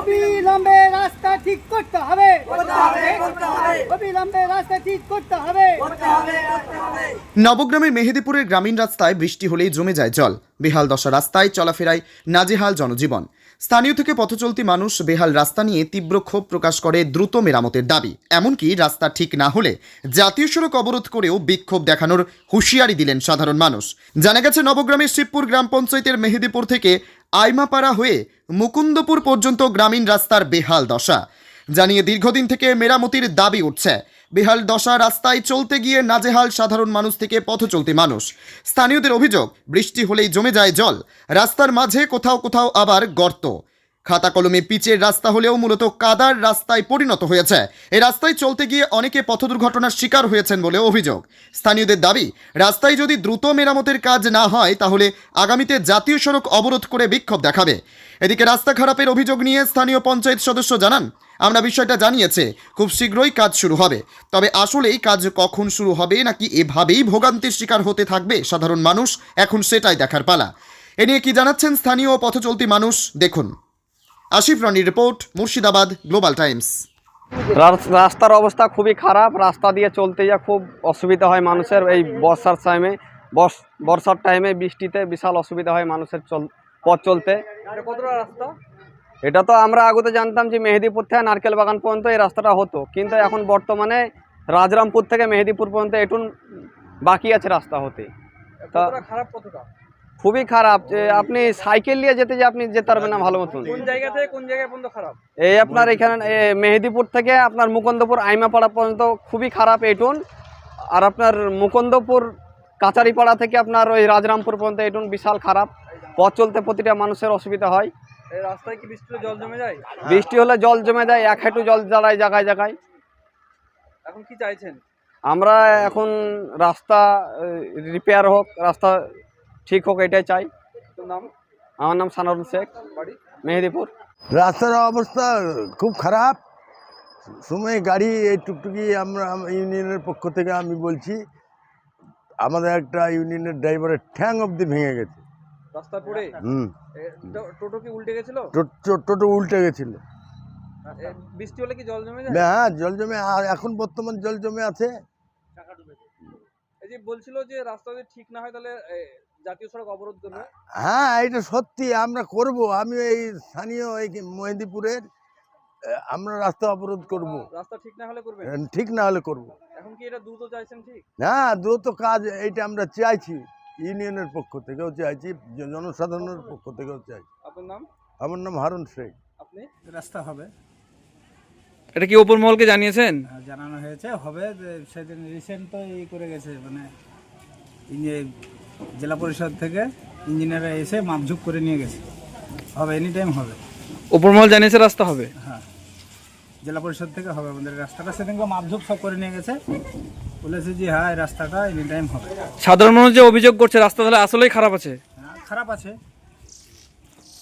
অবিলম্বে রাস্তা ঠিক করতে হবে। অবিলম্বে রাস্তা ঠিক করতে হবে। নবগ্রামের মেহেদিপুরের গ্রামীণ রাস্তায় বৃষ্টি হলেই জমে যায় জল। বেহাল দশা রাস্তায় চলাফেরায় নাজেহাল জনজীবন। স্থানীয় থেকে পথচলতি মানুষ বেহাল রাস্তা নিয়ে তীব্র ক্ষোভ প্রকাশ করে দ্রুত মেরামতের দাবি। এমনকি রাস্তা ঠিক না হলে জাতীয় সড়ক অবরোধ করেও বিক্ষোভ দেখানোর হুঁশিয়ারি দিলেন সাধারণ মানুষ। জানা গেছে নবগ্রামের শিবপুর গ্রাম পঞ্চায়েতের মেহেদিপুর থেকে আইমাপাড়া হয়ে মুকুন্দপুর পর্যন্ত গ্রামীণ রাস্তার বেহাল দশা। জানিয়ে দীর্ঘদিন থেকে মেরামতির দাবি উঠছে। বেহাল দশা রাস্তায় চলতে গিয়ে নাজেহাল সাধারণ মানুষ থেকে পথ চলতে মানুষ। স্থানীয়দের অভিযোগ, বৃষ্টি হলেই জমে যায় জল। রাস্তার মাঝে কোথাও কোথাও আবার গর্ত। খাতা কলমে পিচের রাস্তা হলেও মূলত কাদার রাস্তায় পরিণত হয়েছে। এই রাস্তায় চলতে গিয়ে অনেকে পথ দুর্ঘটনার শিকার হয়েছেন বলে অভিযোগ। স্থানীয়দের দাবি, রাস্তায় যদি দ্রুত মেরামতের কাজ না হয়, তাহলে আগামীতে জাতীয় সড়ক অবরোধ করে বিক্ষোভ দেখাবে। এদিকে রাস্তা খারাপের অভিযোগ নিয়ে স্থানীয় পঞ্চায়েত সদস্য জানান, আমরা বিষয়টা জানিয়েছে, খুব শীঘ্রই কাজ শুরু হবে। তবে আসলেই কাজ কখন শুরু হবে, নাকি এভাবেই ভোগান্তির শিকার হতে থাকবে, সাধারণ মানুষ এখন সেটাই দেখার পালা। এ নিয়ে কি জানাচ্ছেন স্থানীয় পথচলতি মানুষ, দেখুন। আশিফ রানির রিপোর্ট মুর্শিদাবাদ গ্লোবাল টাইমস রাস- রাস্তার অবস্থা খুবই খারাপ রাস্তা দিয়ে চলতে যা খুব অসুবিধা হয় মানুষের। এই বর্ষার টাইমে বর্ষ বর্ষার টাইমে বৃষ্টিতে বিশাল অসুবিধা হয় মানুষের চল পথ চলতে। কতটা রাস্তা? এটা তো আমরা আগতে জানতাম যে মেহেদিপুর থেকে নারকেল বাগান পর্যন্ত এই রাস্তাটা হতো। কিন্তু এখন বর্তমানে রাজরামপুর থেকে মেহেদিপুর পর্যন্ত এটুন বাকি আছে রাস্তা হতে। তা খারাপ কতটা? খুবই খারাপ আপনি সাইকেল নিয়ে যেতে যে আপনি যেতে পারবেন না ভালো মতন। কোন জায়গা থেকে কোন জায়গায় পর্যন্ত খারাপ? এই আপনার এখানে মেহেদিপুর থেকে আপনার মুকুন্দপুর আইমাপাড়া পর্যন্ত খুবই খারাপ এটুন আর আপনার মুকুন্দপুর কাচারিপাড়া থেকে আপনার ওই রাজরামপুর পর্যন্ত এটুন বিশাল খারাপ। পথ চলতে প্রতিটা মানুষের অসুবিধা হয়। এই রাস্তায় কি বৃষ্টিতে জল জমে যায়? বৃষ্টি হলে জল জমে যায় এক হাঁটু জল দাঁড়ায় জায়গায় জায়গায় এখন কি চাইছেন? আমরা এখন রাস্তা রিপেয়ার হোক রাস্তা ঠিক হোক এটাই চাই। তোর নাম আমার নাম সানারুল শেখ মেহেদিপুর। রাস্তার অবস্থা খুব খারাপ। সময় গাড়ি এই টুকটুকি আমরা ইউনিয়নের পক্ষ থেকে আমি বলছি আমাদের একটা ইউনিয়নের ড্রাইভারের ঠ্যাং অবধি ভেঙে গেছে। রাস্তা পড়ে হুম। টোটো কি উল্টে গেছিল? টোটো উল্টে গেছিল। বৃষ্টি হলে কি জল জমে যায়? হ্যাঁ জল জমে আর এখন বর্তমান জল জমে আছে। এই যে বলছিল যে রাস্তা যদি ঠিক না হয় তাহলে জাতীয় সড়ক অবরোধ করবে? হ্যাঁ এটা সত্যি আমরা করব। আমি এই স্থানীয় এই মেহেদিপুরের আমরা রাস্তা অবরোধ করব। রাস্তা ঠিক না হলে করবে? ঠিক না হলে করব। এখন কি এটা দ্রুত চাইছেন ঠিক? হ্যাঁ দ্রুত কাজ এইটা আমরা চাইছি ইউনিয়নের পক্ষ থেকেও চাইছি জনসাধারণের পক্ষ থেকেও চাইছি। আপনার নাম? আমার নাম হারুন শেখ। আপনি? রাস্তা হবে। এটা কি ওপর মহলকে জানিয়েছেন? জানানো হয়েছে। হবে যে সেদিন রিসেন্ট তো এই করে গেছে মানে জেলা পরিষদ থেকে ইঞ্জিনিয়াররা এসে মাপঝুপ করে নিয়ে গেছে। হবে এনি টাইম হবে। ওপর মহল জানিয়েছে রাস্তা হবে? হ্যাঁ। জেলা পরিষদ থেকে হবে আমাদের রাস্তাটা। সেদিনকে মাপঝুপ সব করে নিয়ে গেছে। বলেছে যে হ্যাঁ এই রাস্তাটা এনি টাইম হবে। সাধারণ মানুষ যে অভিযোগ করছে রাস্তা তাহলে আসলেই খারাপ আছে? হ্যাঁ, খারাপ আছে।